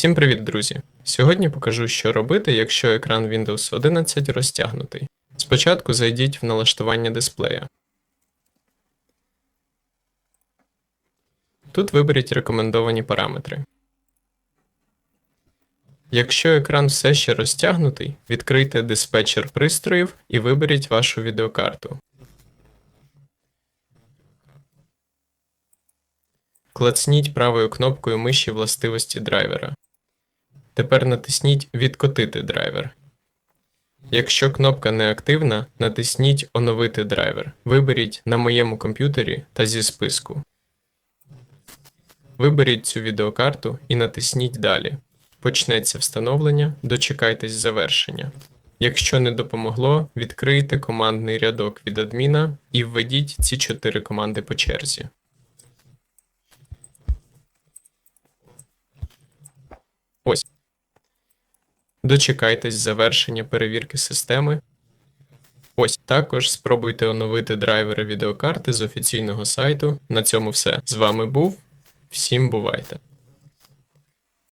Всім привіт, друзі! Сьогодні покажу, що робити, якщо екран Windows 11 розтягнутий. Спочатку зайдіть в налаштування дисплея. Тут виберіть рекомендовані параметри. Якщо екран все ще розтягнутий, відкрийте диспетчер пристроїв і виберіть вашу відеокарту. Клацніть правою кнопкою миші властивості драйвера. Тепер натисніть Відкотити драйвер. Якщо кнопка не активна, натисніть Оновити драйвер. Виберіть на моєму комп'ютері та зі списку. Виберіть цю відеокарту і натисніть Далі. Почнеться встановлення, дочекайтесь завершення. Якщо не допомогло, відкрийте командний рядок від адміна і введіть ці чотири команди по черзі. Ось. Дочекайтесь завершення перевірки системи. Ось також спробуйте оновити драйвери відеокарти з офіційного сайту. На цьому все. З вами був. Всім бувайте!